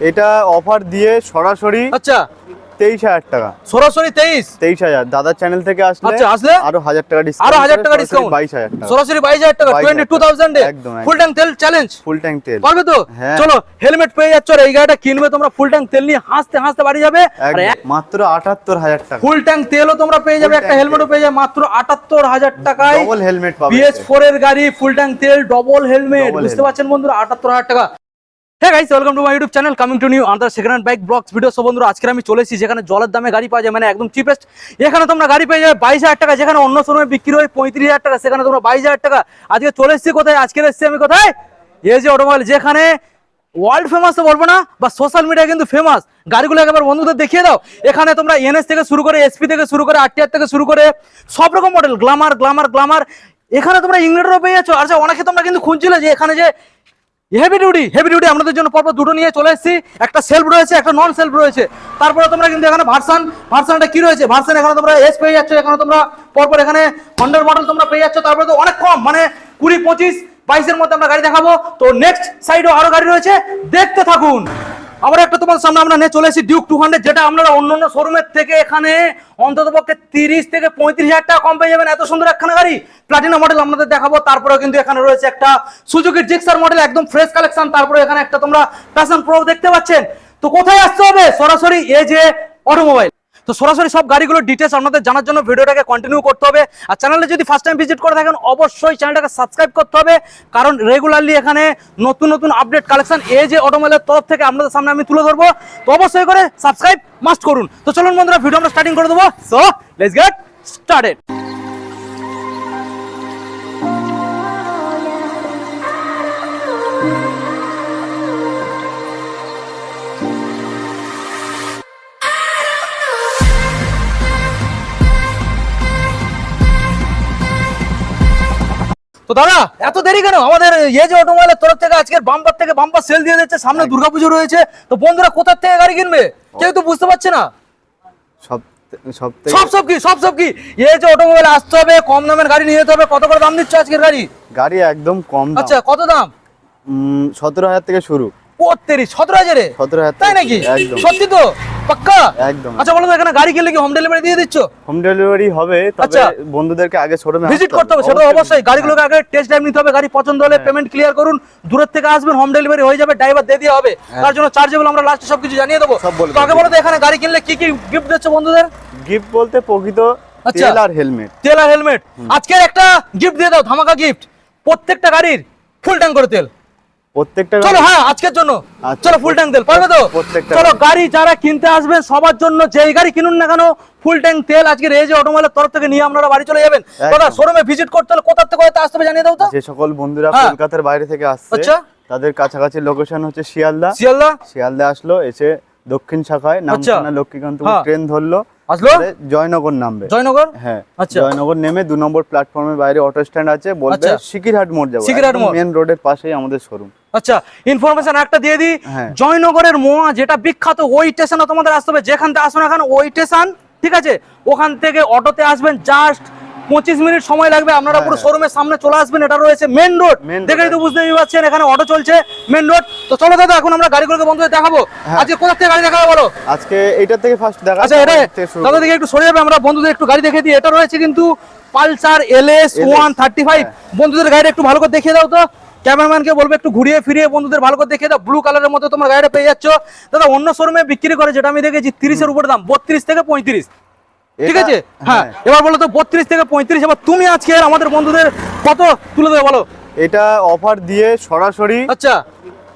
এটা অফার দিয়ে সরাসরি আচ্ছা। তেইশ হাজার টাকা। সরাসরি তেইশ? তেইশ হাজার। দাদার চ্যানেল থেকে আসলে আচ্ছা, আসলে? আরও হাজার টাকা ডিসকাউন্ট আরও হাজার টাকা ডিসকাউন্ট বাইশ হাজার টাকা। সরাসরি বাইশ হাজার টাকা টোয়েন্টি টু থাউজেন্ডে একদম। ফুল ট্যাঙ্ক তেল চ্যালেঞ্জ ফুল ট্যাঙ্ক তেল। পারবে তো? হ্যাঁ। চলো হেলমেট পেয়ে যাচ্ছ আর এই গাড়িটা কিনবে তোমরা ফুল ট্যাঙ্ক তেল নিয়ে হাসতে হাসতে বাড়ি যাবে। মাত্র আটাত্তর হাজার টাকা। ফুল ট্যাঙ্ক তেলও তোমরা পেয়ে যাবে একটা হেলমেটও পেয়ে যাবে মাত্র আটাত্তর হাজার টাকায়। ডবল হেলমেট পাবে। বিএস ফোর এর গাড়ি ফুল ট্যাঙ্ক তেল ডবল হেলমেট বুঝতে পারছেন বন্ধুরা? আটাত্তর হাজার টাকা। হ্যাঁ guys welcome to my YouTube channel coming to new under second hand bike blogs video সব বন্ধুরা আজকে আমি চলে এসেছি যেখানে জলের দামে গাড়ি পাওয়া যায় মানে একদম চিপেস্ট এখানে তোমরা গাড়ি পেয়ে যাবে বাইশ হাজার টাকা, যেখানে অন্য সময় বিক্রি হয় পঁয়ত্রিশ হাজার টাকা, সেখানে তোমরা বাইশ হাজার টাকা। আজকে চলে এসেছি কোথায়? আজকে এসেছি আমি কোথায়? এই যে অটোমোবাইল যেখানে ওয়ার্ল্ড ফেমাস তো বলব না, বা সোশ্যাল মিডিয়া কিন্তু ফেমাস গাড়িগুলো একবার বন্ধুদের দেখিয়ে দাও। এখানে তোমরা এনএস থেকে শুরু করে এসপি থেকে শুরু করে আরটিআর থেকে শুরু করে সব রকম মডেল গ্লামার গ্লামার গ্লামার এখানে তোমরা ইংল্যান্ডেরও পেয়ে যাচ্ছ। আচ্ছা অনেকে তোমরা কিন্তু খুঁজছিলে যে এখানে যে হেভি ডিউটি হেভি ডিউটি আমাদের জন্য পরপর দুটো নিয়ে চলে এসেছি। একটা সেলফ রয়েছে, একটা নন সেলফ রয়েছে। তারপরে তোমরা কিন্তু এখানে ভার্সান ভার্সানটা কি রয়েছে? ভার্সান এখানে তোমরা এস পেয়ে যাচ্ছ, এখানে তোমরা পরপর এখানে হন্ডার মডেল তোমরা পেয়ে যাচ্ছ। তারপরে তো অনেক কম মানে কুড়ি, পঁচিশ, বাইশের মধ্যে আমরা গাড়ি দেখাবো। তো নেক্সট সাইডেও আরও গাড়ি রয়েছে। দেখতে থাকুন। আবার একটা তোমার সামনে আমরা নিয়ে চলে এসেছি ডিউক টু হান্ড্রেড যেটা আপনারা অন্য অন্য শোরুমের থেকে এখানে অন্তত পক্ষে তিরিশ থেকে পঁয়ত্রিশ হাজার টাকা কম পেয়ে যাবেন। এত সুন্দর একখানা গাড়ি। প্লাটিনা মডেল আপনাদের দেখাবো। তারপরেও কিন্তু এখানে রয়েছে একটা সুযোগের জিক্সার মডেল একদম ফ্রেশ কালেকশন তারপরে এখানে একটা তোমরা প্যাশন প্রো দেখতে পাচ্ছেন। তো কোথায় আসতে হবে? সরাসরি এই যে অটোমোবাইল তো সরাসরি সব গাড়িগুলোর ডিটেলস আপনাদের জানার জন্য ভিডিওটাকে কন্টিনিউ করতে হবে। আর চ্যানেলে যদি ফার্স্ট টাইম ভিজিট করে থাকেন, অবশ্যই চ্যানেলটাকে সাবস্ক্রাইব করতে হবে। কারণ রেগুলারলি এখানে নতুন নতুন আপডেট কালেকশন এ যে অটোমোবাইলের তরফ থেকে আপনাদের সামনে আমি তুলে ধরবো। তো অবশ্যই করে সাবস্ক্রাইব মাস্ট করুন। তো চলুন বন্ধুরা ভিডিও আমরা স্টার্টিং করে দেবো। সো লেটস গেট স্টার্টেড তো দাদা এত দেরি কেন? আমাদের এই যে অটোমোবাইলের তরফ থেকে আজকের বাম্পার থেকে বাম্পার সেল দিয়ে দিচ্ছে সামনে দুর্গাপুজো রয়েছে। তো বন্ধুরা কোথার থেকে গাড়ি কিনবে? কেউ তো বুঝতে পারছে না। সব সব সব সব কি? সব সব কি? এই যে অটোমোবাইল আসতে হবে কম দামের গাড়ি নিয়ে যেতে হবে। কত করে দাম দিচ্ছ আজকের গাড়ি? গাড়ি একদম কম আচ্ছা কত দাম? সতেরো হাজার থেকে শুরু। পঁয়ত্রিশ সতেরো হাজারে? সতেরো হাজার তাই নাকি? সত্যি তো? পাক্কা? একদম। আচ্ছা বলো এখানে গাড়ি কিনলে কি হোম ডেলিভারি দিয়ে দিচ্ছ? হোম ডেলিভারি হবে আচ্ছা। বন্ধুদেরকে আগে শোরুমে ভিজিট করতে হবে সেটা অবশ্যই গাড়িগুলোকে আগে টেস্ট ড্রাইভ নিতে হবে গাড়ি পছন্দ হলে পেমেন্ট ক্লিয়ার করুন। দূরের থেকে আসবেন হোম ডেলিভারি হয়ে যাবে ড্রাইভার দিয়ে হবে। তার জন্য চার্জেবল আমরা লাস্টে সবকিছু জানিয়ে দেবো। সব বলে তো আগে বলো তো এখানে গাড়ি কিনলে কি কি গিফট দিচ্ছ বন্ধুদের? গিফট বলতে প্রকৃত আচ্ছা। তেল আর হেলমেট তেল আর হেলমেট আজকের একটা গিফট দিয়ে দাও ধামাকা গিফট প্রত্যেকটা গাড়ির ফুল ট্যাঙ্ক করে তেল। প্রত্যেকটা চলো হ্যাঁ আজকের জন্য। চলো ফুল ট্যাঙ্ক তেল পারবে তো প্রত্যেকটা চলো গাড়ি। যারা কিনতে আসবেন সবার জন্য যেই গাড়ি কিনুন না কেন ফুল ট্যাঙ্ক তেল অটোমোবাইলের তরফ থেকে নিয়ে আপনারা বাড়ি চলে যাবেন দাদা শোরুমে ভিজিট করতে হলে কোথা থেকে আসতে হবে জানিয়ে দাও তো যে সকল বন্ধুরা হ্যাঁ। কলকাতার বাইরে থেকে আসছে আচ্ছা। তাদের কাছাকাছি লোকেশন হচ্ছে শিয়ালদা শিয়ালদা শিয়ালদা আসলো এসে দক্ষিণ শাখায় আচ্ছা। নামখানা লক্ষ্মীকান্ত হ্যাঁ। ট্রেন ধরলো আসলো জয়নগর নামবে জয়নগর হ্যাঁ আচ্ছা। জয়নগর নেমে দু নম্বর প্ল্যাটফর্মের বাইরে অটো স্ট্যান্ড আছে বলবে আচ্ছা। সিকিরহাট মোড় যাব মোড়। মেন রোডের পাশেই আমাদের শোরুম আচ্ছা ইনফরমেশন একটা দিয়ে দিই। হ্যাঁ। জয়নগরের মোয়া যেটা বিখ্যাত ওই স্টেশনে তোমাদের আসতে হবে। যেখান থেকে আসো না কেন ওই স্টেশন ঠিক আছে? ওখান থেকে অটোতে আসবেন জাস্ট পঁচিশ মিনিট সময় লাগবে। আপনারা পুরো হ্যাঁ। শোরুমের সামনে চলে আসবেন এটা রয়েছে মেন রোড দেখেই তো বুঝতেই পারছেন এখানে অটো চলছে মেন রোড তো চলো দাদা এখন আমরা গাড়িগুলোকে বন্ধুদের দেখাবো। হ্যাঁ। আজকে কোথা থেকে গাড়ি দেখাবো বলো? আজকে এইটা থেকে ফার্স্ট দেখা আচ্ছা এটা দাদা দিকে একটু সরে যাবে আমরা বন্ধুদের একটু গাড়ি দেখে দিই। এটা রয়েছে কিন্তু Pulsar L S one thirty five বন্ধুদের গাড়ি একটু ভালো করে দেখিয়ে দাও তো। ক্যামেরাম্যানকে বলবে একটু ঘুরিয়ে ফিরিয়ে বন্ধুদের ভালো করে দেখে দাও ব্লু কালারের মতো তোমার গাড়িটা পেয়ে যাচ্ছ। দাদা অন্য শোরুমে বিক্রি করে যেটা আমি দেখেছি তিরিশের উপরে দাম বত্রিশ থেকে পঁয়ত্রিশ। ঠিক আছে? হ্যাঁ। এবার বলো তো বত্রিশ থেকে পঁয়ত্রিশ এবার তুমি আজকে আমাদের বন্ধুদের কত তুলে দেবে বলো? এটা অফার দিয়ে সরাসরি আচ্ছা।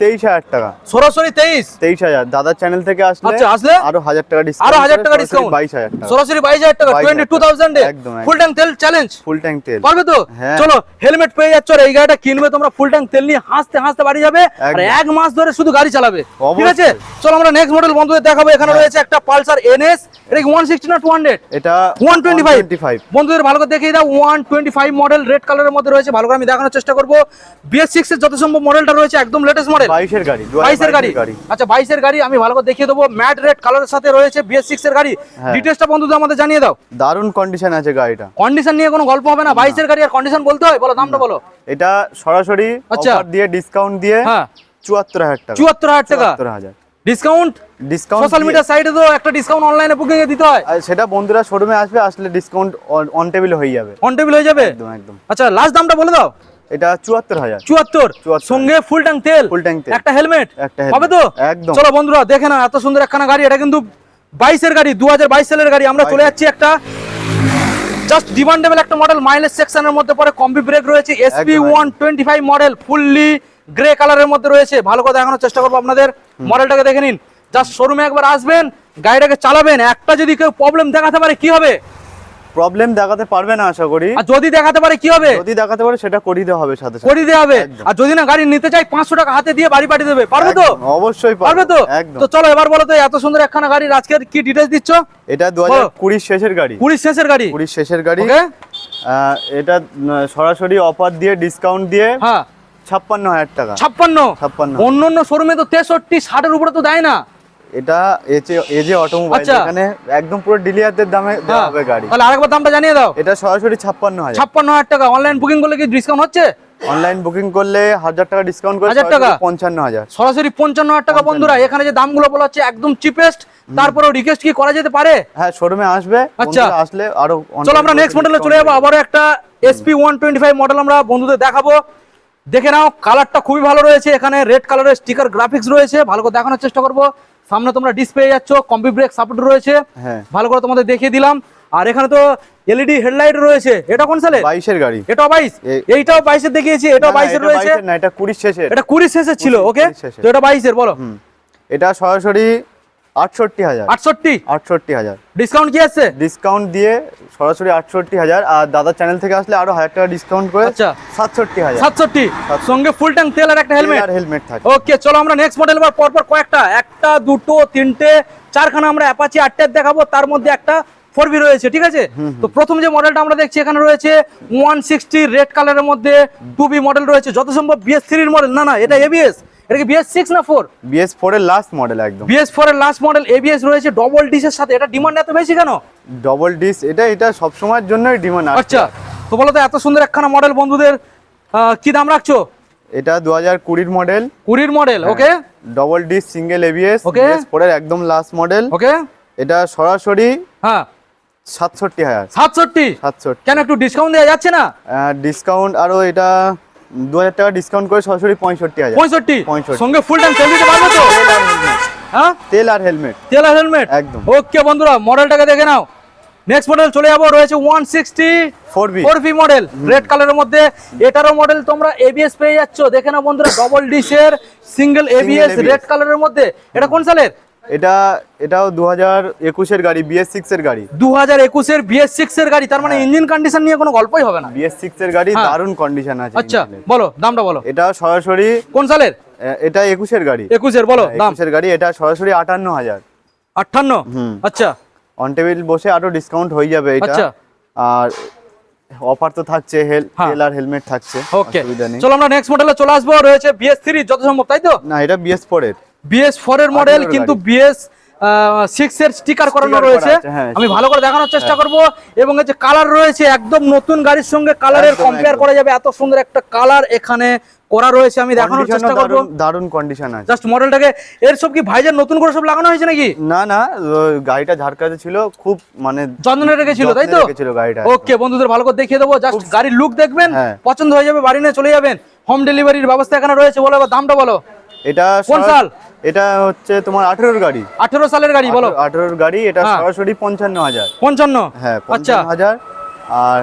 তেইশ হাজার টাকা। সরাসরি তেইশ? তেইশ হাজার। দাদার চ্যানেল থেকে আসলে আচ্ছা, আসলে? আরও হাজার টাকা ডিসকাউন্ট আরও হাজার টাকা ডিসকাউন্ট বাইশ হাজার টাকা। সরাসরি বাইশ হাজার টাকা টোয়েন্টি টু থাউজেন্ডে একদম, ফুল ট্যাঙ্ক তেল চ্যালেঞ্জ ফুল ট্যাঙ্ক তেল। পারবে তো? হ্যাঁ। চলো হেলমেট পেয়ে যাচ্ছ আর এই গাড়িটা কিনবে তোমরা ফুল ট্যাঙ্ক তেল নিয়ে হাসতে হাসতে বাড়ি যাবে আর এক মাস ধরে শুধু গাড়ি চালাবে। ঠিক আছে? চলো আমরা নেক্সট মডেল বন্ধুদের দেখাবো। এখানে হ্যাঁ। রয়েছে একটা পালসার এনএস এটা কি ওয়ান সিক্সটি না টু হান্ড্রেড এটা ওয়ান টোয়েন্টি ফাইভ 125 বন্ধুদের ভালো করে দেখিয়ে দাও one twenty five model red কালারের মধ্যে রয়েছে। ভালো করে আমি দেখানোর চেষ্টা করব। বিএস সিক্স এর যত সম্ভব মডেলটা রয়েছে একদম লেটেস্ট মডেল বাইশের গাড়ি বাইশের গাড়ি? আচ্ছা বাইশের গাড়ি আমি ভালো করে দেখিয়ে দেবো। ম্যাট রেড কালারের সাথে রয়েছে বিএস সিক্স এর গাড়ি। হ্যাঁ। ডিটেলসটা বন্ধুদের আমাদের জানিয়ে দাও। দারুণ কন্ডিশন আছে গাড়িটা। কন্ডিশন নিয়ে কোনো গল্প হবে না। বাইশের গাড়ি আর কন্ডিশন বলতে হয়? বলো দামটা বলো। এটা সরাসরি আচ্ছা। অফার দিয়ে ডিসকাউন্ট দিয়ে হ্যাঁ। চুয়াত্তর হাজার টাকা। চুয়াত্তর হাজার টাকা? হাজার। ডিসকাউন্ট ডিসকাউন্ট সোশ্যাল মিডিয়া সাইটে তো একটা ডিসকাউন্ট অনলাইনে বুকিং এ দিতে হয়। সেটা বন্ধুরা শোরুমে আসবে আসলে ডিসকাউন্ট অন টেবিল হয়ে যাবে। অন টেবিল হয়ে যাবে? একদম একদম। আচ্ছা লাস্ট দামটা বলে দাও। এটা চুয়াত্তর হাজার। চুয়াত্তর? 74 সঙ্গে ফুল ট্যাঙ্ক তেল? Full tank তেল। একটা হেলমেট একটা হবে তো? একদম। চলো বন্ধুরা দেখে না এত সুন্দর একখানা গাড়ি এটা কিন্তু বাইশের গাড়ি দু সালের গাড়ি। আমরা চলে যাচ্ছি একটা জাস্ট ডিমান্ডেবল একটা মডেল মাইলেজ সেকশনের মধ্যে পরে কম্বি ব্রেক রয়েছে SP one twenty five model fully grey কালারের মধ্যে রয়েছে। ভালো করে দেখানোর চেষ্টা করব আপনাদের। মডেলটাকে দেখে নিন। জাস্ট শোরুমে একবার আসবেন গাড়িটাকে চালাবেন। একটা যদি কেউ প্রবলেম দেখাতে পারে কি হবে? প্রবলেম দেখাতে পারবে না আশা করি। আর যদি দেখাতে পারে কি হবে? যদি দেখাতে পারে সেটা করিয়ে দেওয়া হবে সাথে সাথে। করিয়ে দেওয়া হবে। আর যদি না গাড়ি নিতে চাই পাঁচশো টাকা হাতে দিয়ে বাড়ি পাঠিয়ে দেবে। পারবে তো? অবশ্যই পারবে। তো? তো চলো এবার বলো তো এত সুন্দর একখানা গাড়ির আজকের কি ডিটেলস দিচ্ছ? এটা দু হাজার কুড়ির শেষের গাড়ি। কুড়ির শেষের গাড়ি? কুড়ির শেষের গাড়ি। ওকে। এটা সরাসরি অফার দিয়ে ডিসকাউন্ট দিয়ে হ্যাঁ। ছাপ্পান্ন হাজার টাকা। ছাপ্পান্ন। ছাপ্পান্ন। অন্য অন্য শোরুমে তো তেষট্টি ষাটের উপরে তো দেয় না। এটা এজে এজে অটোমোবাইল। এখানে একদম পুরো ডিলিয়ারদের দামে দেওয়া হ্যাঁ। হবে গাড়ি। তাহলে আরেকবার দামটা জানিয়ে দাও। এটা সরাসরি ছাপ্পান্ন হাজার। ছাপ্পান্ন হাজার টাকা। অনলাইন বুকিং করলে কি ডিসকাউন্ট হচ্ছে? অনলাইন বুকিং করলে হাজার টাকা ডিসকাউন্ট করে হাজার টাকা? সরাসরি পঞ্চান্ন হাজার। সরাসরি পঞ্চান্ন হাজার টাকা। বন্ধুরা এখানে যে দামগুলো বলা হচ্ছে একদম চিপেস্ট তারপরেও রিকোয়েস্ট কি করা যেতে পারে? হ্যাঁ শোরুমে আসবে। আচ্ছা। আসলে আরও চলো আমরা নেক্সট মডেলে চলে যাব। আবারও একটা SP one twenty five model আমরা বন্ধুদের দেখাবো। দেখে নাও কালারটা খুবই ভালো রয়েছে। এখানে রেড কালারের স্টিকার গ্রাফিক্স রয়েছে। ভালো করে দেখানোর চেষ্টা করব। সামনে তোমরা ডিসপ্লে যাচ্ছ কম্পি ব্রেক সাপোর্ট রয়েছে। হ্যাঁ। ভালো করে তোমাদের দেখিয়ে দিলাম। আর এখানে তো এলইডি হেডলাইট রয়েছে। এটা কোন সালে বাইশের গাড়ি। এটা বাইশ। এ- এইটাও বাইশের দেখিয়েছি এটা বাইশের রয়েছে। না এটা কুড়ির শেষে এটা কুড়ি শেষের ছিল ওকে তো এটা বাইশের বলো। এটা সরাসরি আটষট্টি হাজার। আটষট্টি? আটষট্টি হাজার। ডিসকাউন্ট কি আছে? ডিসকাউন্ট দিয়ে সরাসরি আটষট্টি হাজার আর দাদা চ্যানেল থেকে আসলে আরও হাজার টাকা ডিসকাউন্ট করে আচ্ছা। সাতষট্টি হাজার। সাতষট্টি? সঙ্গে ফুল ট্যাঙ্ক তেল আর একটা হেলমেট আর হেলমেট থাকে ওকে চলো আমরা নেক্সট মডেল পর পর কয়েকটা। একটা দুটো তিনটে চারখানা আমরা অ্যাপাচি আটটার দেখাবো। তার মধ্যে একটা ফোর বি রয়েছে ঠিক আছে? তো প্রথম যে মডেলটা আমরা দেখছি এখানে রয়েছে ওয়ান সিক্সটি রেড কালারের মধ্যে টু বি মডেল রয়েছে। যত সম্ভব বিএস থ্রির মডেল না না এটা এবিএস এটা কি বিএস সিক্স না ফোর বিএস ফোর এর লাস্ট মডেল একদম। বিএস ফোর এর লাস্ট মডেল এবিএস রয়েছে ডবল সাথে। এটা ডিমান্ড এত বেশি কেন? ডবল ডিস এটা এটা জন্যই ডিমান্ড আচ্ছা তো বলো তো এত সুন্দর একখানা মডেল বন্ধুদের কি দাম রাখছো? এটা দু হাজার কুড়ির মডেল কুড়ির model okay double disc single ABS four এর একদম লাস্ট মডেল ওকে এটা সরাসরি হ্যাঁ। সাতষট্টি হাজার। সাতষট্টি? সাতষট্টি। কেন একটু ডিসকাউন্ট দেওয়া যাচ্ছে না? ডিসকাউন্ট আরও এটা দু হাজার টাকা ডিসকাউন্ট করে সরাসরি পঁয়ষট্টি হাজার। পঁয়ষট্টি। সঙ্গে ফুল টাইম তেল দিতে পারবে তো? হ্যাঁ? তেল আর হেলমেট তেল আর হেলমেট একদম। ওকে বন্ধুরা মডেলটাকে দেখে নাও। নেক্সট মডেল চলে যাব রয়েছে one sixty four V model red কালারের মধ্যে। এটারও মডেল তোমরা এবিএস পেয়ে যাচ্ছ। দেখে নাও বন্ধুরা ডবল ডিসের সিঙ্গেল এবিএস রেড কালারের মধ্যে। এটা কোন সালের এটা এটাও দু হাজার একুশের গাড়ি বিএস সিক্স এর গাড়ি। দু হাজার একুশের বিএস সিক্স এর গাড়ি তার মানে ইঞ্জিন কন্ডিশন নিয়ে কোনো গল্পই হবে না। বিএস সিক্স এর গাড়ি হ্যাঁ। দারুণ কন্ডিশন আছে আচ্ছা বলো দামটা বলো। এটা সরাসরি কোন সালের? এটা একুশের গাড়ি। একুশের বলো দাম। একুশের গাড়ি এটা সরাসরি আটান্ন? হাজার আটান্ন। আচ্ছা। অন টেবিল বসে আরও ডিসকাউন্ট হয়ে যাবে এটা। আচ্ছা। আর অফার তো থাকছে হেল হ্যাঁ। আর হেলমেট থাকছে ওকে চলো আমরা নেক্সট মডেলে চলে আসব রয়েছে বিএস থ্রি যত সম্ভব তাই তো? না এটা বিএস ফোর এর। বিএস ফোর এর মডেল কিন্তু। বিএস সিক্স এর স্টিকার করানো করা রয়েছে হ্যাঁ। আমি ভালো করে দেখানোর চেষ্টা করব এবং এই যে কালার রয়েছে একদম নতুন গাড়ির সঙ্গে কালারের কম্পেয়ার করা যাবে এত সুন্দর একটা কালার এখানে করা রয়েছে আমি দেখানোর চেষ্টা করব। দারুণ কন্ডিশন আছে। জাস্ট মডেলটাকে এর সব কি ভাইজার নতুন করে সব লাগানো হয়েছে নাকি? না না গাড়িটা ঝাড়কাতে ছিল খুব মানে যত্নে রেখেছিল তাই তো? রেখেছিল গাড়িটা। ওকে বন্ধুদের ভালো করে দেখিয়ে দেবো। জাস্ট গাড়ির লুক দেখবেন হ্যাঁ। পছন্দ হয়ে যাবে বাড়ি নিয়ে চলে যাবেন। হোম ডেলিভারির ব্যবস্থা এখানে রয়েছে বলো এবার দামটা বলো। এটা কোন সাল? এটা হচ্ছে তোমার আঠেরোর গাড়ি। আঠেরো সালের গাড়ি বলো। আঠেরোর গাড়ি এটা হ্যাঁ। সরাসরি পঞ্চান্ন হাজার। পঞ্চান্ন? হ্যাঁ আচ্ছা। পঞ্চান্ন হাজার। আর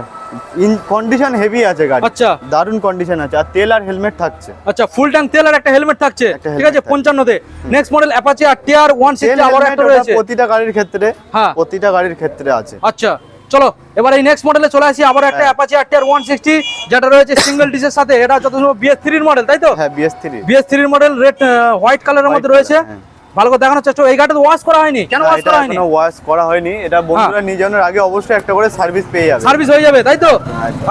ইন কন্ডিশন হেভি আছে গাড়ি। আচ্ছা। দারুণ কন্ডিশন আছে। আর তেল আর হেলমেট থাকছে। আচ্ছা ফুল ট্যাঙ্ক তেল আর একটা হেলমেট থাকছে। ঠিক আছে থাকছে। পঞ্চান্নতে। Next model Apache R TR one তেল সিক্সটি আবার একটা রয়েছে। প্রতিটা গাড়ির ক্ষেত্রে হ্যাঁ। প্রতিটা গাড়ির ক্ষেত্রে আছে। আচ্ছা চলো এবার এই নেক্সট মডেলে চলে আসি। আবার। একটা Apache R TR one sixty যেটা রয়েছে সিঙ্গেল ডিসের সাথে। এটা যত সম্ভব বিএস থ্রির মডেল তাই তো? হ্যাঁ বিএস থ্রি বিএস থ্রির মডেল রেড হোয়াইট কালারের মধ্যে রয়েছে। হ্যাঁ। ভালো করে দেখানোর চেষ্টা। এই গাড়িটা তো ওয়াশ করা হয়নি। কেন ওয়াশ করা হয়নি? ওয়াশ করা হয়নি। এটা বন্ধুরা নিয়ে যাওয়ার আগে অবশ্যই একটা করে সার্ভিস পেয়ে যাবে। সার্ভিস হয়ে যাবে তাই তো?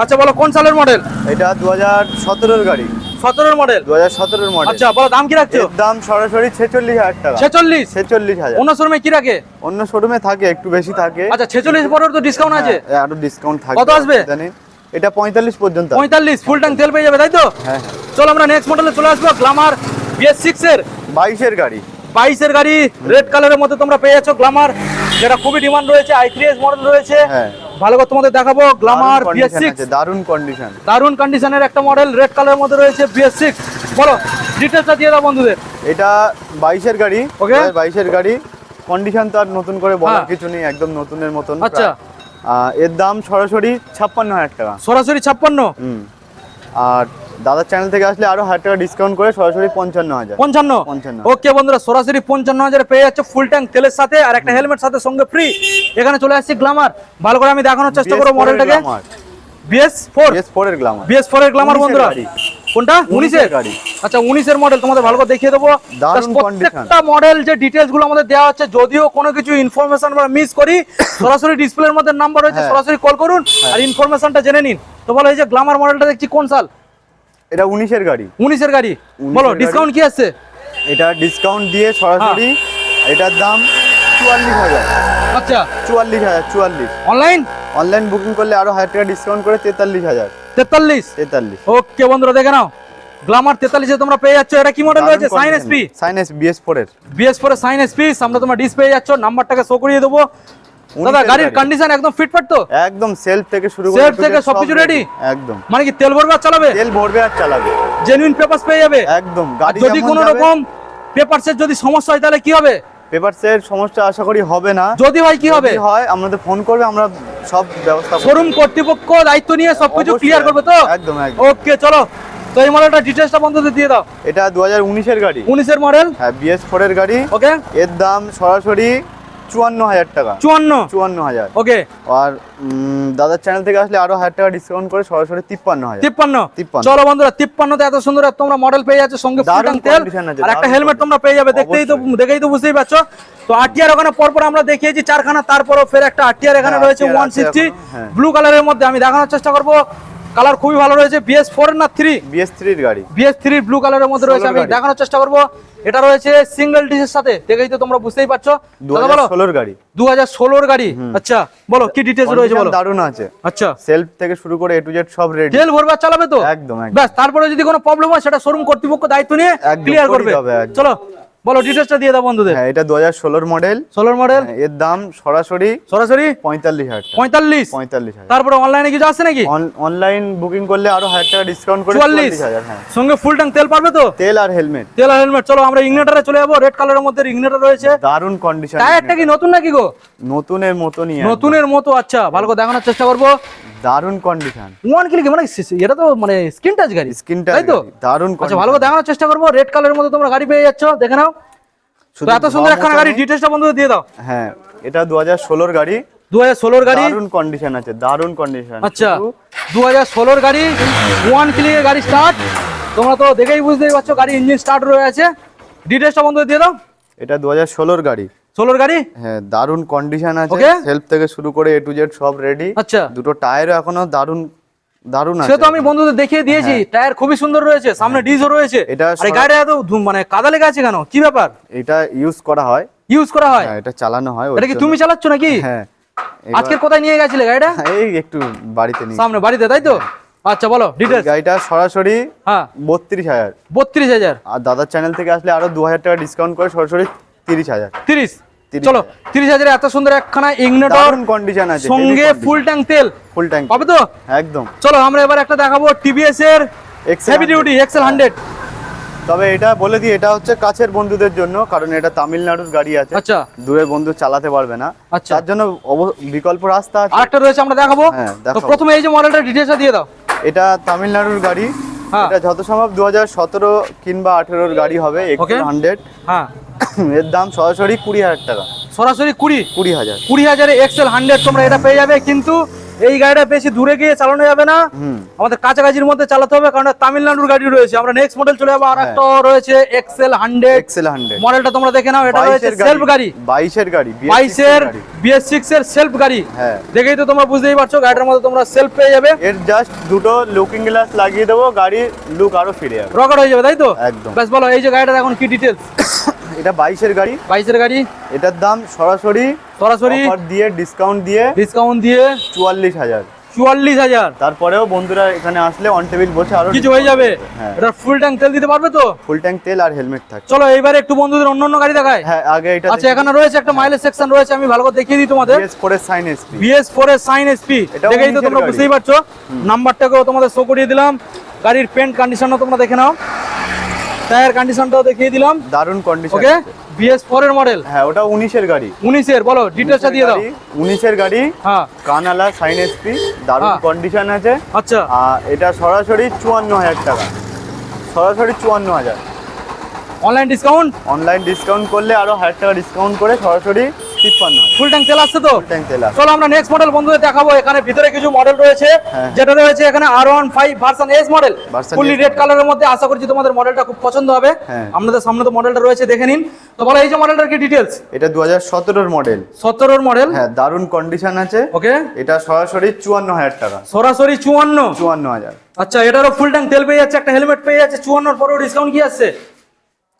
আচ্ছা। বলো কোন সালের মডেল এটা দু হাজার সতেরোর গাড়ি। সতেরোর মডেল দু হাজার সতেরোর মডেল আচ্ছা বলো দাম কি রাখছো? দাম সরাসরি ছেচল্লিশ হাজার টাকা। ছেচল্লিশ? ছেচল্লিশ হাজার। অন্য শোরুমে কি রাখে? অন্য শোরুমে থাকে একটু বেশি থাকে। আচ্ছা ছেচল্লিশ পরের তো ডিসকাউন্ট আছে। হ্যাঁ, আরও ডিসকাউন্ট থাকে। কত আসবে? অসুবিধা এটা পঁয়তাল্লিশ পর্যন্ত আছে। পঁয়তাল্লিশ ফুল ট্যাঙ্ক তেল পেয়ে যাবে তাই তো? হ্যাঁ হ্যাঁ। চলো আমরা নেক্সট মডেলে চলে আসব গ্লামার বিএস সিক্স এর বাইশের গাড়ি। বাইশের গাড়ি রেড কালারের মধ্যে তোমরা পেয়ে যাচ্ছ গ্লামার যেটা খুবই ডিমান্ড রয়েছে আই থ্রি এস মডেল রয়েছে। হ্যাঁ। ভালো করে তোমাদের দেখাবো গ্লামার দারুণ বিএস সিক্স আছে, কন্ডিশন দারুণ কন্ডিশনের একটা মডেল রেড কালারের মধ্যে রয়েছে বিএস সিক্স বলো ডিটেলসটা দিয়ে দাও বন্ধুদের। এটা বাইশের গাড়ি Okay. বাইশের গাড়ি কন্ডিশন তো আর নতুন করে বলার হ্যাঁ। কিছু নেই একদম নতুনের মতন আচ্ছা। এর দাম সরাসরি ছাপ্পান্ন হাজার টাকা। সরাসরি ছাপ্পান্ন? হুম। আর দাদার চ্যানেল থেকে আসলে আরও হাজার টাকা ডিসকাউন্ট করে সরাসরি পঞ্চান্ন হাজার। পঞ্চান্ন? পঞ্চান্ন। ওকে বন্ধুরা সরাসরি পঞ্চান্ন হাজারে পেয়ে যাচ্ছে ফুল ট্যাঙ্ক তেলের সাথে আর একটা হেলমেট সাথে সঙ্গে ফ্রি এখানে চলে আসছে গ্লামার ভালো করে আমি দেখানোর চেষ্টা করব মডেলটাকে বিএস ফোর বিএস ফোর এর গ্লামার বিএস ফোর এর গ্লামার বন্ধুরা। কোনটা? উনিশের গাড়ি। আচ্ছা উনিশের মডেল তোমাদের ভালো করে দেখিয়ে দেবো। দারুণ প্রত্যেকটা মডেল যে ডিটেলসগুলো আমাদের দেওয়া হচ্ছে যদিও কোনো কিছু ইনফরমেশন আমরা মিস করি সরাসরি ডিসপ্লের মধ্যে নাম্বার রয়েছে। সরাসরি কল করুন আর ইনফরমেশনটা জেনে নিন। তো বলো এই যে গ্লামার মডেলটা দেখছি কোন সাল? এটা উনিশের গাড়ি। উনিশের গাড়ি? 19 বলো এর গাড়ি। ডিসকাউন্ট কি আছে? এটা ডিসকাউন্ট দিয়ে সরাসরি হ্যাঁ। এটার দাম চুয়াল্লিশ হাজার। আচ্ছা। চুয়াল্লিশ হাজার চুয়াল্লিশ। অনলাইন অনলাইন বুকিং করলে আরও হাজার টাকা ডিসকাউন্ট করে তেতাল্লিশ হাজার। তেতাল্লিশ? তেতাল্লিশ। ওকে বন্ধুরা দেখে নাও। গ্লামার তেতাল্লিশে তোমরা পেয়ে যাচ্ছ। এটা কি মডেল রয়েছে? Shine SP Shine S BS four এর। বিএস ফোর সাইন এসপি সামনে তোমরা ডিস পেয়ে যাচ্ছ নাম্বারটাকে শো করিয়ে দেবো। দাদা গাড়ির কন্ডিশন একদম ফিটফাট তো? একদম সেলফ থেকে শুরু Self to থেকে সবকিছু সব ready? একদম। মানে কি তেল ভরবে আর চালাবে? তেল ভরবে আর চালাবে। জেনুইন পেপারস পেয়ে যাবে? একদম। গাড়ি যদি কোনো রকম পেপারসের যদি সমস্যা হয় তাহলে কি হবে? পেপারস এর সমস্যা আশা করি হবে না। যদি হয় কি হবে? হয় আমাদের ফোন করবে আমরা সব ব্যবস্থা শোরুম কর্তৃপক্ষ দায়িত্ব নিয়ে সবকিছু ক্লিয়ার করবে তো? একদম একদম। ওকে চলো। তো এই মডেলটা ডিটেলসটা বন্ধুদের দিয়ে দাও। এটা দু হাজার উনিশের গাড়ি। উনিশের মডেল হ্যাঁ বিএস ফোর এর গাড়ি। ওকে এর দাম সরাসরি চুয়ান্ন হাজার টাকা। চুয়ান্ন? চুয়ান্ন হাজার। ওকে। আর দাদার চ্যানেল থেকে আসলে আরও হাজার টাকা ডিসকাউন্ট করে সরাসরি তিপ্পান্ন হাজার। তিপ্পান্ন? তিপ্পান্ন। চলো বন্ধুরা তিপ্পান্নতে এত সুন্দর তোমরা মডেল পেয়ে যাচ্ছ সঙ্গে ফুল দারুণ ট্যাঙ্ক তেল আর একটা হেলমেট তোমরা পেয়ে যাবে দেখতেই তো দেখেই তো বুঝতেই পারছ। তো আরটিআর ওখানে পরপর আমরা দেখিয়েছি চারখানা তারপরও ফের একটা এখানে হ্যাঁ, রয়েছে ওয়ান সিক্সটি হ্যাঁ। ব্লু কালারের মধ্যে আমি দেখানোর চেষ্টা করব। কালার খুবই ভালো রয়েছে বিএস ফোর না থ্রি বিএস থ্রির গাড়ি। বিএস থ্রি ব্লু কালারের মধ্যে রয়েছে আমি দেখানোর চেষ্টা করব। এটা রয়েছে সিঙ্গেল ডিসের সাথে। দেখেই তো তোমরা বুঝতেই পারছ। ষোলোর গাড়ি। দু হাজার ষোলোর গাড়ি? আচ্ছা বলো কি ডিটেলস রয়েছে বলো? দারুণ আছে। আচ্ছা। সেলফ থেকে শুরু করে এ টু জেড সব রেডি তেল ভরবার চালাবে তো? একদম, একদম। ব্যাস তারপরে যদি কোনো প্রবলেম হয় সেটা শোরুম কর্তৃপক্ষ দায়িত্ব নিয়ে ক্লিয়ার করবে। চলো। বলো ডিটেলসটা দিয়ে দাও বন্ধুদের। হ্যাঁ এটা দু হাজার ষোলোর মডেল ষোলোর মডেল এর দাম সরাসরি সরাসরি? পঁয়তাল্লিশ হাজার টাকা। পঁয়তাল্লিশ? পঁয়তাল্লিশ হাজার। তারপরে অনলাইনে কিছু আসছে নাকি? অনলাইন বুকিং করলে আরও হাজার টাকা ডিসকাউন্ট করে চুয়াল্লিশ। চুয়াল্লিশ হাজার হ্যাঁ। সঙ্গে ফুল ট্যাঙ্ক তেল পারবে তো? তেল আর হেলমেট তেল আর হেলমেট চলো আমরা ইগনেটারে চলে যাব। রেড কালারের মধ্যে ইগনেটার রয়েছে। দারুণ কন্ডিশন টায়ারটা কি নতুন নাকি গো? নতুনের মতনই একদম। নতুনের মতো আচ্ছা ভালো করে দেখানোর চেষ্টা করব। দারুণ কন্ডিশন ওয়ান কিলো কি মানে এটা তো মানে স্ক্রিন টাচ গাড়ি। স্ক্রিনটা তাই তো? দারুণ আচ্ছা ভালো করে দেখানোর চেষ্টা করব। রেড কালারের মধ্যে তোমরা গাড়ি পেয়ে যাচ্ছ। দেখে নাও। তো এত সুন্দর একখানা গাড়ি ডিটেলসটা বন্ধুদের দিয়ে দাও। হ্যাঁ এটা দু হাজার ষোলোর গাড়ি। দু হাজার ষোলোর গাড়ি। দারুণ কন্ডিশন আছে দারুণ কন্ডিশন আচ্ছা দু হাজার ষোলোর গাড়ি ওয়ান ক্লিকের গাড়ি স্টার্ট তোমরা তো দেখেই বুঝতেই পারছ গাড়ি ইঞ্জিন স্টার্ট রয়ে আছে। ডিটেলসটা বন্ধুদের দিয়ে দাও। এটা দু হাজার ষোলোর গাড়ি। ষোলোর গাড়ি? হ্যাঁ দারুণ কন্ডিশন আছে. সেলফ থেকে শুরু করে এ টু জেড সব রেডি আচ্ছা। দুটো টায়ারও এখনও দারুণ দারুণ সে তো আমি বন্ধুদের দেখিয়ে দিয়েছি টায়ার খুবই সুন্দর রয়েছে সামনে ডিজও রয়েছে। এটা গাড়িটা এত মানে কাদা লেগে আছে কেন? কি ব্যাপার? এটা ইউজ করা হয়। ইউজ করা হয়? হ্যাঁ এটা চালানো হয় এটা কি তুমি চালাচ্ছ নাকি? হ্যাঁ। আজকে কোথায় নিয়ে গেছিলে গাড়িটা? এই একটু বাড়িতে নিয়ে সামনে বাড়িতে তাই তো? আচ্ছা বলো ডিটেলস গাড়িটা সরাসরি হ্যাঁ। বত্রিশ হাজার। বত্রিশ হাজার। আর দাদার চ্যানেল থেকে আসলে আরও দু হাজার টাকা ডিসকাউন্ট করে সরাসরি তিরিশ হাজার। তিরিশ? 30 চলো তিরিশ হাজারে এত সুন্দর একখানা ইগনেটর কন্ডিশন আছে সঙ্গে ফুল ট্যাঙ্ক তেল। ফুল ট্যাঙ্ক পাবে তো? একদম। চলো আমরা এবার একটা দেখাবো টিভিএস এর হেভি ডিউটি এক্সেল হান্ড্রেড তবে এটা বলে দিই এটা হচ্ছে কাছের বন্ধুদের জন্য কারণ এটা তামিলনাড়ুর গাড়ি আছে। আচ্ছা। দূরের বন্ধু চালাতে পারবে না। আচ্ছা। তার জন্য বিকল্প রাস্তা আছে। আরেকটা রয়েছে আমরা দেখাবো। হ্যাঁ, তো প্রথমে এই যে মডেলটা ডিটেলসটা দিয়ে দাও। এটা তামিলনাড়ুর গাড়ি। হ্যাঁ। এটা যত সম্ভব দু হাজার সতেরো কিংবা আঠেরোর গাড়ি হবে Okay. হান্ড্রেড হ্যাঁ। এর দাম সরাসরি কুড়ি হাজার টাকা। সরাসরি কুড়ি? কুড়ি হাজার। কুড়ি হাজারে এক্সেল হান্ড্রেড তোমরা এটা পেয়ে যাবে কিন্তু এই গাড়িটা বেশি দূরে গিয়ে চালানো যাবে না। আমাদের কাছাকাছির মধ্যে চালাতে হবে কারণ তামিলনাড়ুর গাড়ি রয়েছে। আমরা নেক্সট মডেল চলে যাব আর একটা রয়েছে এক্সেল হান্ড্রেড এক্সেল হান্ড্রেড মডেলটা তোমরা দেখে নাও এটা রয়েছে সেলফ গাড়ি। বাইশের গাড়ি বাইশের বিএস সিক্স এর সেলফ গাড়ি। হ্যাঁ। দেখেই তো তোমরা বুঝতেই পারছ গাড়িটার মধ্যে তোমরা সেলফ পেয়ে যাবে। এর জাস্ট দুটো লুকিং গ্লাস লাগিয়ে দেবো গাড়ির লুক আরও ফিরে যাবে রকেট হয়ে যাবে তাই তো? একদম। বেশ বলো এই যে গাড়িটার এখন কি ডিটেলস এটা বাইশের গাড়ি। বাইশের গাড়ি? এটার দাম সরাসরি সরাসরি? দিয়ে ডিসকাউন্ট দিয়ে ডিসকাউন্ট দিয়ে? চুয়াল্লিশ হাজার। চুয়াল্লিশ হাজার? তারপরেও বন্ধুরা এখানে আসলে অন টেবিল বসে আরও কিছু হয়ে যাবে? হ্যাঁ। এটা ফুল ট্যাঙ্ক তেল দিতে পারবে তো? ফুল ট্যাঙ্ক তেল আর হেলমেট থাকে চলো এইবারে একটু বন্ধুদের অন্য অন্য গাড়ি দেখায় হ্যাঁ আগে এটা আচ্ছা এখানে রয়েছে একটা মাইলেজ সেকশন রয়েছে আমি ভালো করে দেখিয়ে দিই তোমাদের। বিএস ফোরের সাইন এসপি বিএস ফোর এর সাইন এসপি দেখেই তো তোমরা বুঝতেই পারছ। নাম্বারটাকেও তোমাদের শো করিয়ে দিলাম। গাড়ির পেন্ট কন্ডিশনও তোমরা দেখে নাও। টায়ার কন্ডিশনটাও দেখিয়ে দিলাম। দারুণ কন্ডিশন ওকে বিএস ফোর এর মডেল হ্যাঁ ওটা 19 এর গাড়ি। 19 এর বলো ডিটেইলসটা দিয়ে দাও। 19 এর গাড়ি হ্যাঁ। কানালা সাইন এসপি হ্যাঁ। কন্ডিশন আছে। আচ্ছা। আর এটা সরাসরি চুয়ান্ন হাজার টাকা। সরাসরি চুয়ান্ন হাজার। অনলাইন ডিসকাউন্ট অনলাইন ডিসকাউন্ট করলে আরও 1000 টাকা ডিসকাউন্ট করে সরাসরি তিপ্পান্ন ফুল ট্যাঙ্ক তেল আসছে তো? ট্যাঙ্ক তেল আছে। চলো আমরা নেক্সট মডেল বন্ধুদের দেখাবো। এখানে ভিতরে কিছু মডেল রয়েছে হ্যাঁ। যেটা রয়েছে এখানে R one five version S model fully red কালারের মধ্যে আশা করছি তোমাদের মডেলটা খুব পছন্দ হবে। হ্যাঁ। আমাদের সামনে তো মডেলটা রয়েছে দেখে নিন। তো বলো এই যে মডেলটার কি ডিটেলস এটা মডেল মডেল হ্যাঁ দারুণ কন্ডিশন আছে। ওকে এটা সরাসরি চুয়ান্ন হাজার টাকা। সরাসরি চুয়ান্ন? চুয়ান্ন হাজার। আচ্ছা এটারও ফুল ট্যাঙ্ক তেল পেয়ে যাচ্ছে একটা হেলমেট পেয়ে যাচ্ছে চুয়ান্নর পরেও ডিসকাউন্ট কি আসছে?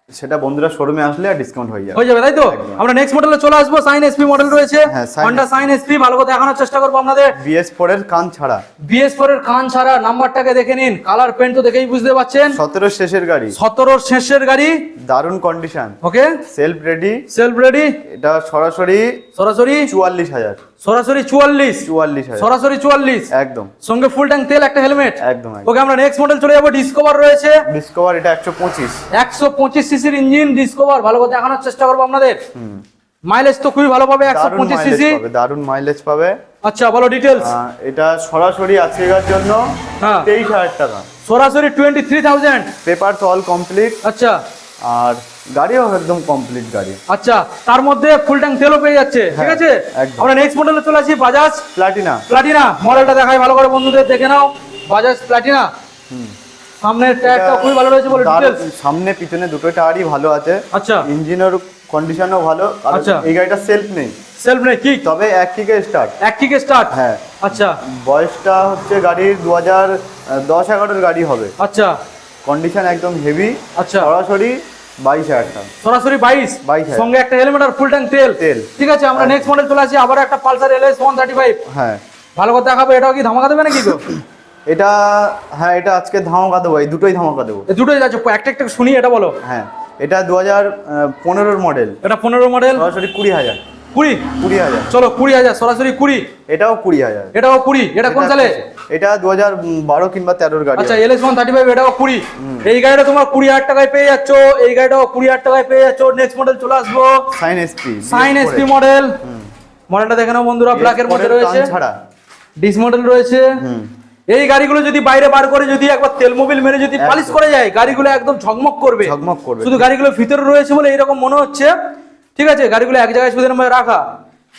সেটা বন্ধুরা শোরুমে আসলে আর ডিসকাউন্ট হয়ে যাবে। হয়ে যাবে তাই তো? আমরা নেক্সট মডেলে চলে আসব সাইন এসপি মডেল রয়েছে। হ্যাঁ, হন্ডা সাইন এসপি ভালো করে দেখানোর চেষ্টা করব আপনাদের। বিএস ফোরের কান ছাড়া। বিএস ফোর এর কান ছাড়া নাম্বারটাকে দেখে নিন। কালার পেন্ট তো দেখেই বুঝতে পাচ্ছেন। সতেরো শেষের গাড়ি। সতেরোর শেষের গাড়ি। দারুণ condition okay self ready self ready এটা সরাসরি সরাসরি চুয়াল্লিশ হাজার। সরাসরি চুয়াল্লিশ। চুয়াল্লিশ সরাসরি চুয়াল্লিশ। একদম। সঙ্গে ফুল ট্যাঙ্ক তেল একটা হেলমেট একদম ওকে আমরা নেক্সট মডেল চলে যাব ডিসকভার রয়েছে। ডিসকভার এটা একশো পঁচিশ। একশো পঁচিশ সিসির ইঞ্জিন ডিসকভার ভালো করে দেখানোর চেষ্টা করব আপনাদের। মাইলেজ তো খুবই ভালো পাবে একশো পঁচিশ সিসি দারুণ মাইলেজ পাবে। আচ্ছা বলো ডিটেলস এটা সরাসরি আজকের জন্য। হ্যাঁ। তেইশ হাজার টাকা। সরাসরি twenty three thousand paper all complete আচ্ছা। আর গাড়িও একদম কমপ্লিট গাড়ি। আচ্ছা তার মধ্যে ফুল ট্যাঙ্ক তেলও পেয়ে যাচ্ছে ঠিক হ্যাঁ, আছে। আমরা নেক্সট মডেলে চলে আসি বাজাজ প্লাটিনা প্লাটিনা মডেলটা দেখাই ভালো করে বন্ধুদের দেখে নাও। বাজাজ প্লাটিনা সামনের টায়ারটা খুবই ভালো রয়েছে বলে ডিটেলস সামনে পিছনে দুটো টায়ারই ভালো আছে। আচ্ছা। ইঞ্জিনের কন্ডিশনও ভালো। আচ্ছা। এই গাড়িটা সেলফ নেই। সেলফ নেই কি? তবে এক থেকে স্টার্ট এক কিকে স্টার্ট হ্যাঁ। আচ্ছা। বয়সটা হচ্ছে গাড়ির দু হাজার দশ এগারোর গাড়ি হবে। আচ্ছা। কন্ডিশন একদম হেভি আচ্ছা। সরাসরি বাইশ হাজার টাকা। সরাসরি বাইশ? 22,000 সঙ্গে একটা হেলমেট আর ফুল ট্যাঙ্ক তেল। তেল। ঠিক আছে আমরা নেক্সট মডেল চলে আসি আবার একটা Pulsar LS one thirty five হ্যাঁ। ভালো করে দেখাবো এটাও কি ধামাকা দেবে নাকি এটা হ্যাঁ এটা আজকে ধামাকা দেবো এই দুটোই ধামাকা দেবো। দুটোই একটা একটা শুনি এটা বলো। হ্যাঁ এটা দু হাজার পনেরোর মডেল এটা পনেরো মডেল সরাসরি কুড়ি হাজার। কুড়ি? কুড়ি হাজার। চলো কুড়ি হাজার সরাসরি কুড়ি। এটাও কুড়ি হাজার। এটাও কুড়ি এটা কোন সালে এটা দু হাজার বারো কিংবা তেরোর গাড়ি আচ্ছা হবে। এলএস ওয়ান থার্টি ফাইভ এটাও কুড়ি। এই গাড়িটা তোমার কুড়ি হাজার টাকায় পেয়ে যাচ্ছ এই গাড়িটাও কুড়ি হাজার টাকায় পেয়ে যাচ্ছ। নেক্সট মডেল চলে আসব। Shine SP Shine SP model মডেলটা দেখে নাও বন্ধুরা ব্ল্যাকের মধ্যে রয়েছে। ডিস মডেল রয়েছে। এই গাড়িগুলো যদি বাইরে বার করে যদি একবার তেল মোবিল মেরে যদি পালিশ করে যায় গাড়িগুলো একদম ঝকমক করবে। ঝকমক করবে। শুধু গাড়িগুলো ভিতরে রয়েছে বলে এরকম মনে হচ্ছে। ঠিক আছে গাড়িগুলো এক জায়গায় এরকম ভাবে রাখা।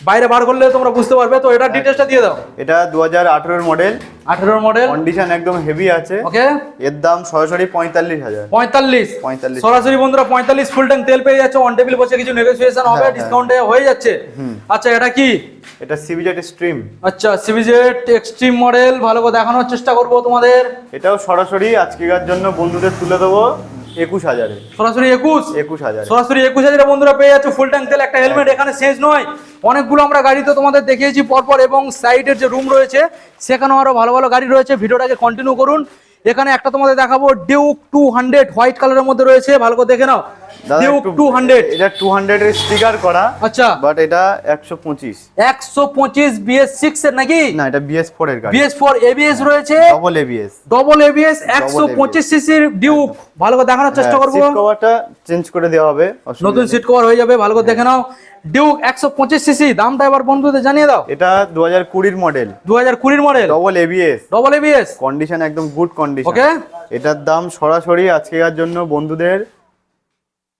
বাইরে বার করলে তোমরা বুঝতে পারবে তো এটা ডিটেলসটা দিয়ে দাও। এটা দু হাজার আঠেরোর মডেল আঠেরোর মডেল কন্ডিশন একদম হেভি আছে। ওকে এর দাম সরাসরি পঁয়তাল্লিশ হাজার। পঁয়তাল্লিশ। পঁয়তাল্লিশ। সরাসরি বন্ধুরা পঁয়তাল্লিশ ফুল ট্যাঙ্ক তেল পেয়ে যাচ্ছে অন টেবিল বসে কিছু নেগোসিয়েশন হবে হ্যাঁ, হ্যাঁ। ডিসকাউন্টে হয়ে যাচ্ছে। আচ্ছা এটা কি? এটা সিবিজেট স্ট্রিম আচ্ছা সিবিজেড এক্সট্রিম মডেল ভালো করে দেখানোর চেষ্টা করব তোমাদের। এটাও সরাসরি আজকের জন্য বন্ধুদের তুলে দেবো। একুশ হাজারে। সরাসরি একুশ? একুশ হাজার। সরাসরি একুশ হাজার বন্ধুরা পেয়ে যাচ্ছে ফুল ট্যাঙ্ক তেল। একটা হেলমেট এখানে শেষ নয়। অনেকগুলো আমরা গাড়ি তো তোমাদের দেখিয়েছি পরপর এবং সাইডের যে রুম রয়েছে সেখানেও আরও ভালো ভালো গাড়ি রয়েছে। ভিডিওটাকে কন্টিনিউ করুন। এখানে একটা তোমাদের দেখাবো ডিউক টু হান্ড্রেড হোয়াইট কালারের মধ্যে রয়েছে। ভালো করে দেখে নাও। ডিউক একটু- টু হান্ড্রেড এটা টু হান্ড্রেড এর স্টিকার করা আচ্ছা। বাট এটা এর নাকি? না এটা এর গাড়ি। বিএস ফোর এবিএস রয়েছে। ডবল ডবল ডিউক ভালো করে দেখানোর চেষ্টা করব। সিট কভারটা চেঞ্জ করে দেওয়া হবে নতুন সিট কভার হয়ে যাবে ভালো করে দেখে নাও। ডিউক একশো পঁচিশ সিসি দামটা এবার বন্ধুদের জানিয়ে দাও। এটা দু হাজার কুড়ির model model double double condition একদম গুড কন্ডিশন ওকে এটার দাম সরাসরি আজকের জন্য বন্ধুদের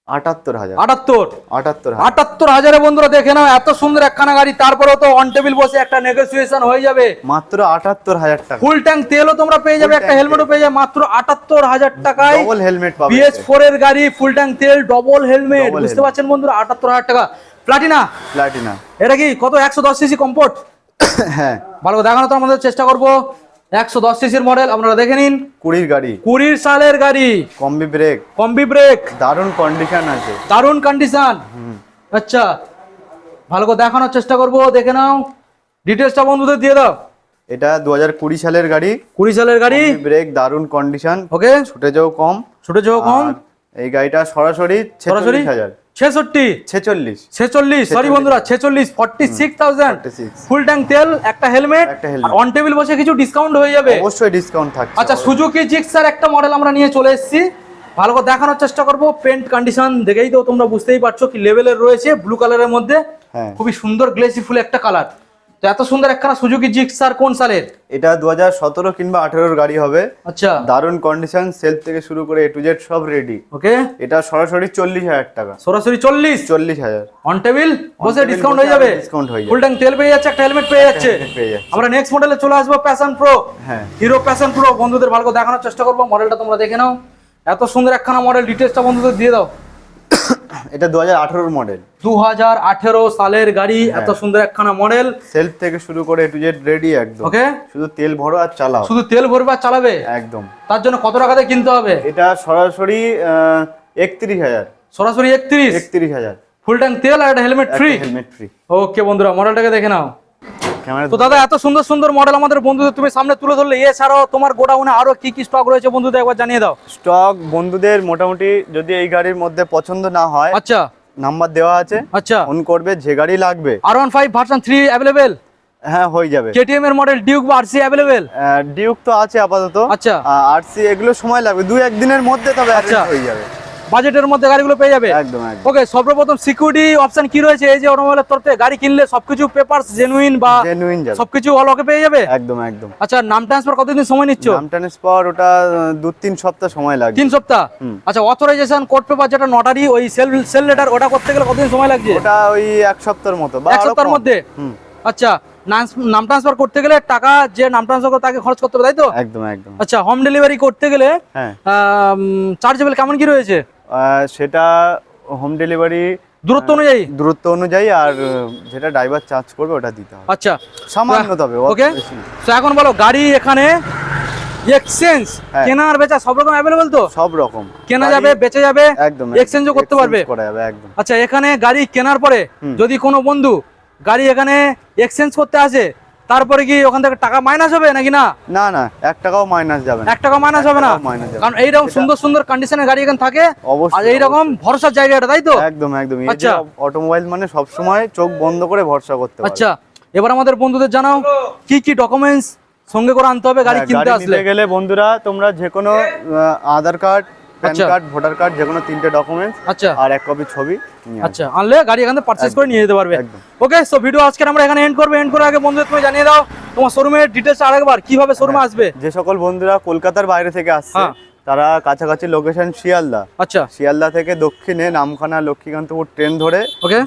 আটাত্তর হাজার। আটাত্তর? আটাত্তর আটাত্তর হাজারে বন্ধুরা দেখে নাও এত সুন্দর একখানা গাড়ি তারপরেও তো অন টেবিল বসে একটা নেগোসিয়েশন হয়ে যাবে। মাত্র আটাত্তর হাজার টাকা। ফুল ট্যাঙ্ক তেলও তোমরা পেয়ে যাবে একটা হেলমেটও পেয়ে যাবে মাত্র আটাত্তর হাজার টাকায়। ডবল হেলমেট পাবে। বিএস ফোর এর গাড়ি ফুল ট্যাঙ্ক তেল ডবল হেলমেট বুঝতে পারছেন বন্ধুরা আটাত্তর হাজার টাকা। প্লাটিনা প্লাটিনা এটা কি কত একশো দশ সিসি কম্পোর্ট হ্যাঁ। ভালো দেখানো তো আমাদের চেষ্টা করব। একশো দশ সিসির মডেল আপনারা দেখে নিন। কুড়ির গাড়ি। কুড়ির সালের গাড়ি। কম্বি ব্রেক কম্বি ব্রেক দারুণ কন্ডিশন আছে। দারুণ কন্ডিশন আচ্ছা ভালো করে দেখানোর চেষ্টা করব দেখে নাও। ডিটেলসটা বন্ধুদের দিয়ে দাও। এটা দু হাজার কুড়ি সালের গাড়ি। কুড়ি সালের গাড়ি। ব্রেক দারুণ কন্ডিশন ওকে কম। ছোট ছোট কম এই গাড়িটা সরাসরি সরাসরি? হাজার। ছেষট্টি। ছেচল্লিশ। ছেচল্লিশ সরি বন্ধুরা ছেচল্লিশ forty six thousand full tank তেল একটা হেলমেট অন টেবিল বসে কিছু ডিসকাউন্ট হয়ে যাবে। অবশ্যই ডিসকাউন্ট আচ্ছা সুজুকি জিক্সার একটা মডেল আমরা নিয়ে চলে এসেছি। ভালো করে দেখানোর চেষ্টা করব। পেন্ট কন্ডিশন দেখেই তো তোমরা বুঝতেই পারছ কি লেভেলের রয়েছে ব্লু কালারের মধ্যে। হ্যাঁ। খুবই সুন্দর গ্লেসিফুল একটা কালার তো এত সুন্দর একখানা সুজুকি জিক্সার কোন সালের? এটা দু হাজার সতেরো কিংবা আঠেরোর গাড়ি হবে। আচ্ছা। দারুণ কন্ডিশন সেলফ থেকে শুরু করে এ টু জেড সব রেডি ওকে। এটা সরাসরি চল্লিশ হাজার টাকা। সরাসরি চল্লিশ? চল্লিশ হাজার। অন টেবিল বসে ডিসকাউন্ট হয়ে যাবে। discount হয়ে যাবে। ফুল ট্যাঙ্ক তেল পেয়ে যাচ্ছে একটা হেলমেট পেয়ে যাচ্ছে। আমরা নেক্সট মডেলে চলে আসব প্যাশন প্রো হ্যাঁ। হিরো প্যাশন প্রো বন্ধুদের ভালো করে দেখানোর চেষ্টা করব। মডেলটা তোমরা দেখে নাও। এত সুন্দর একখানা মডেল ডিটেলসটা বন্ধুদের দিয়ে দাও। এটা দু হাজার আঠেরোর মডেল দু হাজার আঠেরো সালের গাড়ি হ্যাঁ। এত সুন্দর একখানা মডেল সেলফ থেকে শুরু করে টু জেড রেডি একদম। ওকে শুধু তেল ভরো আর চালাও। শুধু তেল ভরবে আর চালাবে? একদম। তার জন্য কত টাকাতে কিনতে হবে? এটা সরাসরি একত্রিশ হাজার। সরাসরি একত্রিশ? একত্রিশ হাজার। ফুল ট্যাঙ্ক তেল আর একটা helmet free helmet free okay বন্ধুরা মডেলটাকে দেখে নাও। তো দাদা এত সুন্দর সুন্দর মডেল আমাদের বন্ধুদের তুমি সামনে তুলে ধরলে। এছাড়াও তোমার গোডাউনে আরও কি কি স্টক রয়েছে বন্ধুদের একবার জানিয়ে দাও। স্টক বন্ধুদের মোটামুটি যদি এই গাড়ির মধ্যে পছন্দ না হয় আচ্ছা। নাম্বার দেওয়া আছে। আচ্ছা। ফোন করবে যে গাড়ি লাগবে। R one five version three available হ্যাঁ হয়ে যাবে। কেটিএম এর মডেল ডিউক বা আরসি অ্যাভেলেবেল ডিউক তো আছে আপাতত। আচ্ছা। আরসি এগুলো সময় লাগবে। দু একদিনের মধ্যে তবে আচ্ছা। হয়ে যাবে। বাজেটের মধ্যে গাড়িগুলো পেয়ে যাবে? একদম ওকে সর্বপ্রথম সিকিউরিটি অপশন কি রয়েছে? এই যে অটোমোবাইলের তরফ গাড়ি কিনলে সবকিছু পেপারস জেনুইন বা জেনুইন সবকিছু অল ওকে পেয়ে যাবে? একদম একদম। আচ্ছা নাম ট্রান্সফার কতদিন সময় নিচ্ছ? নাম ট্রান্সফার ওটা দু তিন সপ্তাহ সময় লাগবে। তিন সপ্তাহ? আচ্ছা অথরাইজেশন কোর্ট পেপার যেটা নটারি ওই সেল সেল লেটার ওটা করতে গেলে কতদিন সময় লাগছে? ওটা ওই এক সপ্তাহের মতো বা এক সপ্তাহের মধ্যে? আচ্ছা নাম- ট্রান্সফার করতে গেলে টাকা যে নাম ট্রান্সফার করে তাকে খরচ করতে হবে তাই তো? একদম একদম। আচ্ছা হোম ডেলিভারি করতে গেলে হ্যাঁ। চার্জেবল কেমন কি রয়েছে? সেটা হোম ডেলিভারি দূরত্ব অনুযায়ী? দূরত্ব অনুযায়ী আর যেটা ড্রাইভার চার্জ করবে ওটা দিতে হবে। আচ্ছা। সামান্য তবে ওকে তো এখন বলো গাড়ি এখানে এক্সচেঞ্জ হ্যাঁ। কেনা আর বেচা সব রকম অ্যাভেলেবল তো? সব রকম। কেনা যাবে বেচে যাবে একদম এক্সচেঞ্জও করতে পারবে? করা যাবে একদম। আচ্ছা এখানে গাড়ি কেনার পরে যদি কোনো বন্ধু গাড়ি এখানে এক্সচেঞ্জ করতে আসে তারপরে কি ওখান থেকে টাকা মাইনাস হবে নাকি না? না না এক টাকাও মাইনাস যাবে না। এক টাকা মাইনাস হবে না? কারণ এইরকম সুন্দর সুন্দর কন্ডিশনের গাড়ি এখানে থাকে আর অবশ্যই এইরকম ভরসার জায়গাটা তাই তো? একদম একদম। আচ্ছা। অটোমোবাইল মানে সব সময় চোখ বন্ধ করে ভরসা করতে আচ্ছা এবার আমাদের বন্ধুদের জানাও কি কি ডকুমেন্টস সঙ্গে করে আনতে হবে গাড়ি হ্যাঁ, কিনতে আসলে? গেলে বন্ধুরা তোমরা যে কোনো Aadhaar card PAN. Card voter card যে কোনো তিনটে ডকুমেন্টস আচ্ছা আর এক কপি ছবি আচ্ছা আনলে গাড়ি এখানে করে নিয়ে যেতে পারবে। ওকে সো ভিডিও আজকে আমরা এখানে এন্ড করব এন্ড আগে বন্ধুদের তুমি জানিয়ে দাও তোমার শোরুমের ডিটেলস আরেকবার কীভাবে শোরুমে আসবে যে সকল বন্ধুরা কলকাতার বাইরে থেকে আসছে হ্যাঁ। তারা কাছাকাছি লোকেশন শিয়ালদা। আচ্ছা। শিয়ালদা থেকে দক্ষিণে নামখানা লক্ষ্মীকান্তপুর ট্রেন ধরে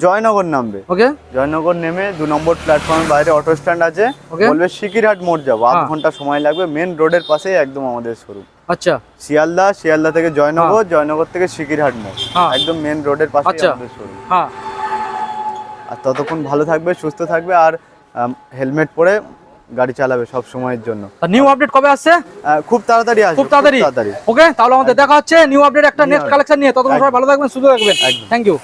জয়নগর নামবে। ওকে জয়নগর নেমে দু নম্বর প্ল্যাটফর্মের বাইরে অটো স্ট্যান্ড আছে। বলবে সিকিরহাট মোড় যাব। আধ হ্যাঁ। ঘণ্টা সময় লাগবে। মেন রোডের পাশেই একদম আমাদের শোরুম আচ্ছা। শিয়ালদা শিয়ালদা থেকে জয়নগর জয়নগর থেকে সিকিরহাট মোড়। হ্যাঁ। একদম মেন রোডের পাশে। আমাদের শোরুম হ্যাঁ। আর ততক্ষণ ভালো থাকবে সুস্থ থাকবে। আর হেলমেট পরে গাড়ি চালাবে সব সময়ের জন্য। নিউ আপডেট কবে আসছে? খুব তাড়াতাড়ি আসবে খুব তাড়াতাড়ি? তাড়াতাড়ি। ওকে তাহলে আমাদের দেখা হচ্ছে নিউ আপডেট একটা নেক্সট কালেকশন নিয়ে। ততক্ষণ সবাই ভালো থাকবেন সুস্থ থাকবেন। Thank you